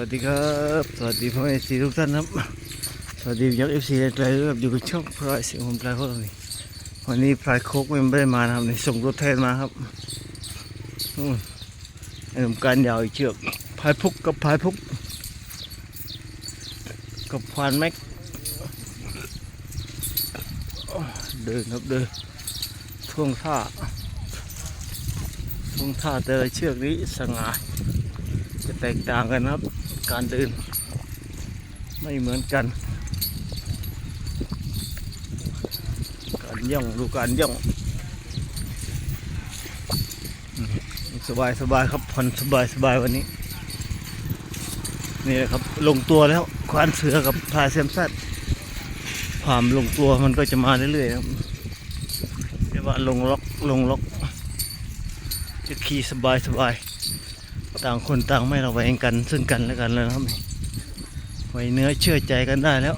วัสดีครับ สวัสดีพ่อแม่สีทุกท่านครับ สวัสดียักษ์เอฟซีไกลๆครับอยู่กับช่องพลายเสียงผมพลายโคกนี่วันนี้พลายโคกไม่ได้มานะครับนี่ส่งรถแทนมาครับนู่นไอ้หนุ่มการยาวอีกเชือกพายพุกกับพายพุก กับพานแม็กเดินครับเดินท่วงท่าท่วงท่าแต่ละเชือกนี้สง่าจะแตกต่างกันครับ การเดิน ไม่เหมือนกัน การย่องดูการย่องสบายสบายครับผ่อนสบายสบายวันนี้ นี่แหละครับลงตัวแล้วควานเสือกับพาเซมซัดความลงตัวมันก็จะมาเรื่อยๆครับเรียกว่าลงล็อกลงล็อกจะขี่สบายสบาย ต่างคนต่างไม่ระแวงกันซึ่งกันและกันแล้วครับไว้เนื้อเชื่อใจกันได้แล้ว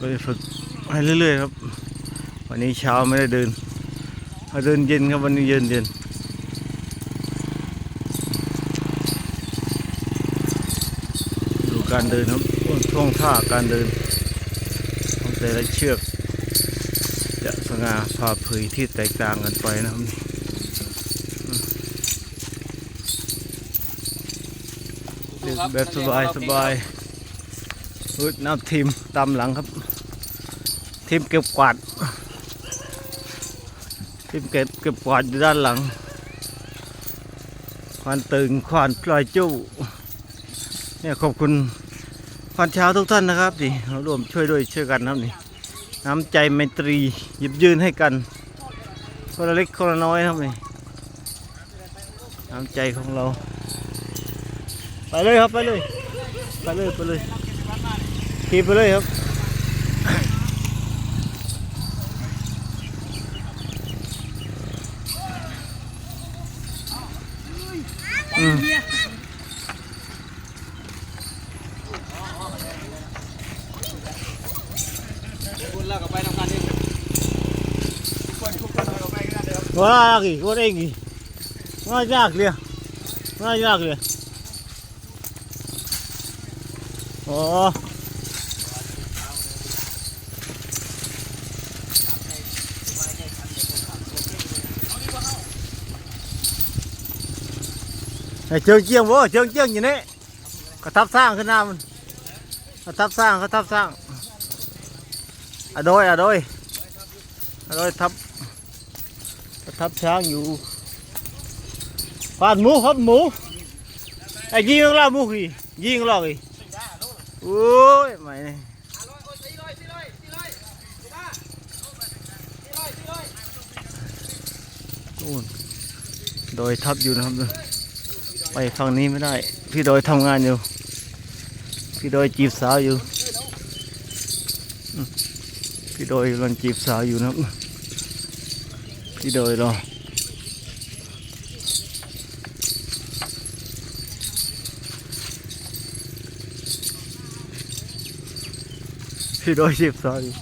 ก็จะฝึกให้เรื่อยๆครับ วันนี้เช้าไม่ได้เดินมาเดินเย็นครับวันนี้เย็นเย็นดูการเดินครับท่วงท่าการเดินของแต่ละเชือก จะสง่าผ่าเผยที่แตกต่างกันไปนะครับเดินแบบสบายสบายๆฮึดน้ำทีมตามหลังครับ ทีมเก็บกวาดทีมเก็บเก็บกวาดอยู่ด้านหลังควานตึงควานปล่อยจู้เนี่ยขอบคุณควานเช้าทุกท่านนะครับนี่เราร่วมช่วยด้วยช่วยกันนะครับนี่น้ำใจไมตรีหยิบยืนให้กันคนละเล็กคนละน้อยครับนี่น้ำใจของเรา ไปเลยครับไปเลย ไปเลยไปเลยขี่ไปเลยครับ อืมคุณเลิกกับไปทำงานเองคนทุกคนเรา ไปกันเดิมว้ากี่คนเองกี่ว่ายากเลยว่ายากเลยโอ้ไอ้เจิงเจียงบ่เจิงเจียงอยู่นี่กระทับสร้างขึ้นหน้ามันกระทับสร้างกระทับสร้างอะโดยอะโดยอะโดยทับประทับช้างอยู่ฟาดหมูครับหมูไอ้ยิงล่าหมูกี่ยิงล่อกี่โอ้ยไม่เนี่ยนู่นโดยทับอยู่นะครับไป ฝั่งนี้ไม่ได้ พี่โดยทำงานอยู่ พี่โดยจีบสาวอยู่ พี่โดยกำลังจีบสาวอยู่นะพี่โดยรอพี่โดยจีบสาวอยู่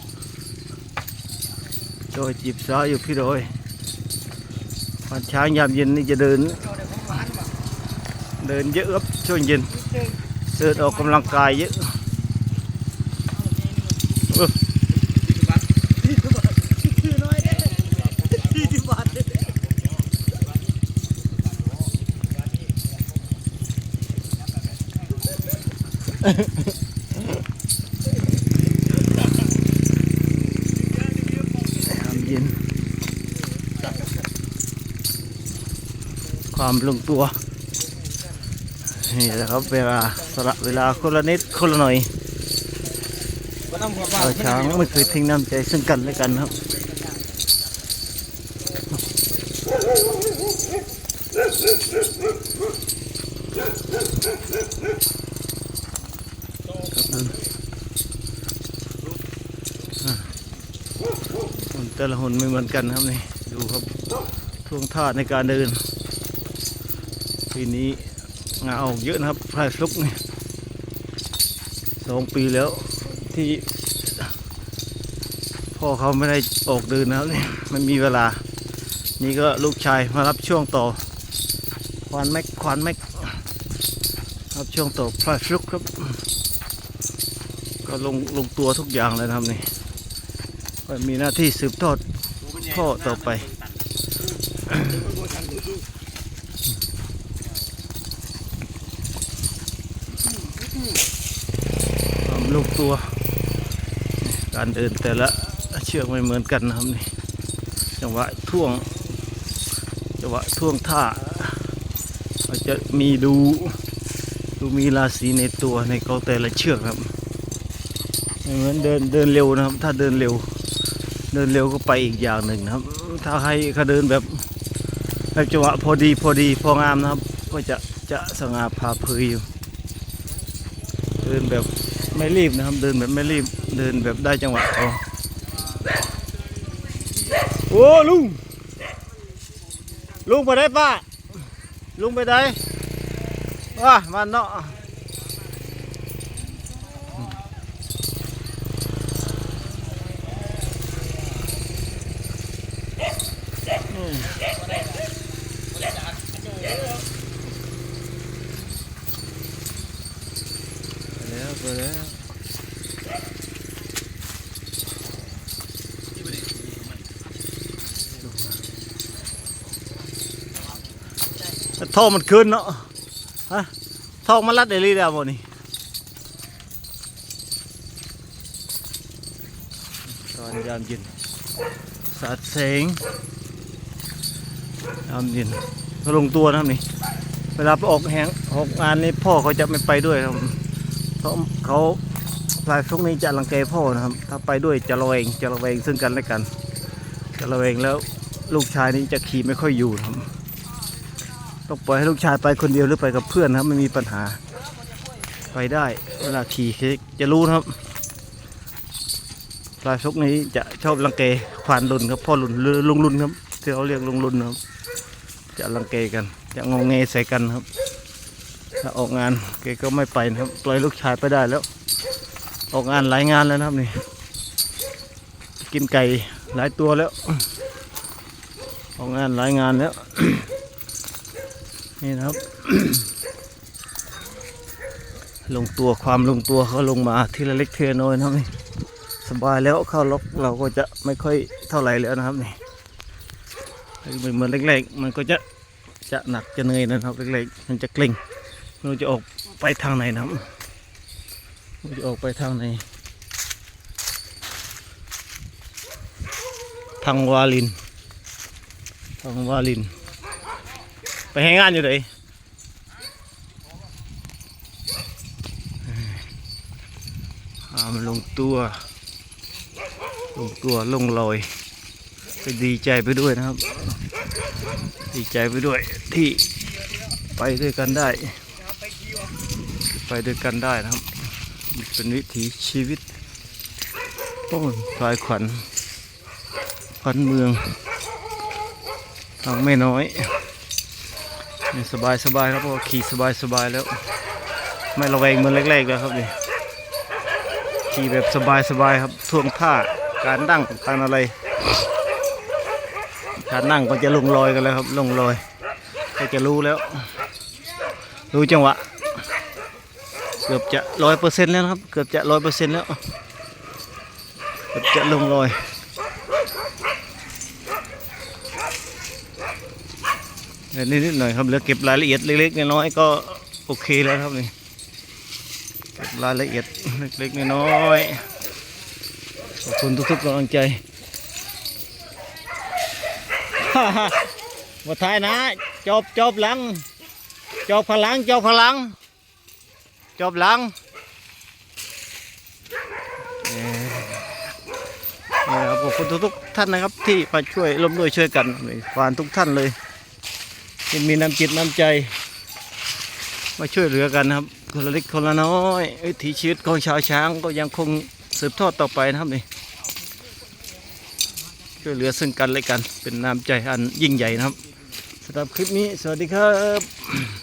โดยจีบสาวอยู่พี่โดยวันเช้ายามเย็นนี่จะเดิน เดินเยอะครับช่วงเย็นเดินออกกำลังกายเยอะเออน้ำเย็น ความลงตัว นี่แหละครับเวลาสละเวลาคนละนิดคนละหน่อยเราช้างไม่เคยทิ้งน้ำใจซึ่งกันและกันครับหุ่นแต่ละหุ่นไม่เหมือนกันครับนี่ ดูครับท่วงท่าในการเดินปีนี้ งาออกเยอะนะครับพลายฟลุกนี่สองปีแล้วที่พ่อเขาไม่ได้ออกเดินนะครับนี่มันมีเวลา นี่ก็ลูกชายมารับช่วงต่อ ควานแม็กควานแม็กรับช่วงต่อพลายฟลุกครับ ก็ลงลงตัวทุกอย่างเลยนะครับนี่ก็มีหน้าที่สืบทอดพ่อต่อไป ความลูก ตัว การเดินแต่ละเชือกไม่เหมือนกันนะครับนี่จังหวะท่วงจังหวะท่วงท่าก็จะมีดูดูมีราศีในตัวในเขาแต่ละเชือกครับเหมือนเดินเดินเร็วนะครับ ถ้าเดินเร็ว เดินเร็วก็ไปอีกอย่างหนึ่งนะครับ ถ้าใครเขาเดินแบบแบบจังหวะพอดีพอดีพองามนะครับ ก็จะจะสง่าผ่าเผยอยู่เดินแบบ ไม่รีบนะครับ เดินแบบไม่รีบเดินแบบได้จังหวะเอาโอ้ลุงลุงไปได้ป้าลุงไปได้ว้ามันเนาะไป แล้วไปแล้วท่อมันขึ้นเนาะฮะท่อมันรัดเดลี่แล้วบ่นี่ตอนยามเย็นสาดแสงยามเย็นลงตัวนะครับนี่ เวลาไปออกแหงออกงานนี่พ่อเขาจะไม่ไปด้วยครับ เขาเขาลายพวกนี้จะรังแกพ่อนะครับ ถ้าไปด้วยจะระแวงจะระแวงซึ่งกันและกัน จะระแวงแล้วลูกชายนี้จะขี่ไม่ค่อยอยู่ครับต้องปล่อยให้ลูกชายไปคนเดียวหรือไปกับเพื่อนครับไม่มีปัญหา ไปได้เวลาขี่จะรู้นครับลายพวกนี้จะชอบรังแกควานลุนครับพ่อลุนหรือลุงลุนครับที่เขาเรียกลุงลุนนะครับ จะรังแกกัน จะงงเงใส่กันครับ ถ้าออกงานแกก็ไม่ไปนะครับ ปล่อยลูกชายไปได้แล้ว ออกงานหลายงานแล้วนะครับนี่ กินไก่หลายตัวแล้ว ออกงานหลายงานแล้ว นี่นะครับ ลงตัวความลงตัวเขาลงมาทีละเล็กเทีละน้อยนะครับนี่สบายแล้วเข้าล็อกเราก็จะไม่ค่อยเท่าไหร่แล้วนะครับนี่เหมือนเล็กๆมันก็จะจะหนักจะเหนื่อยนะครับเล็กๆมันจะเกร็ง เราจะออกไปทางไหนนะครับเราจะออกไปทางไหน ทางวาลิน ทางวาลิน ไปให้งานอยู่ไหนหามนลงตัว ลงตัวลงลอยไปดีใจไปด้วยนะครับ ดีใจไปด้วยที่ไปด้วยกันได้ ไปด้วยกันได้นะครับ เป็นวิถีชีวิตโอ้ยพลายขวัญขวัญเมืองทางไม่น้อยนี่สบายสบายครับพราะว่าขี่สบายสบายแล้ว ไม่ระแวงเหมือนแรกๆแล้วครับนี่ขี่แบบสบายสบายครับท่วงท่าการนั่งการอะไร การนั่งก็จะลงลอยกันแล้วครับลงลอยก็จะรู้แล้ว รู้จังหวะ เกือบจะร้อยเปอร์เซ็นต์แล้วครับ เกือบจะร้อยเปอร์เซ็นต์แล้ว เกือบจะลงรอยเดี๋ยวนิดๆหน่อยครับ เหลือเก็บรายละเอียดเล็กๆน้อยๆก็โอเคแล้วครับนี่เก็บรายละเอียดเล็กๆน้อยๆขอบคุณทุกๆกำลังใจมาท้ายนะ จบจบหลัง จบพลัง จบพลัง จบหลังเอ่อขอบคุณทุกท่านนะครับ ที่มาช่วยร่วมด้วยช่วยกันฝานทุกท่านเลยที่มีน้ำจิตน้ำใจ มาช่วยเหลือกันครับคนละเล็กคนละน้อยวิถีชีวิตของชาวช้างก็ยังคงสืบทอดต่อไปนะครับนี่ช่วยเหลือซึ่งกันและกันเป็นน้ำใจอันยิ่งใหญ่นะครับสำหรับคลิปนี้สวัสดีครับ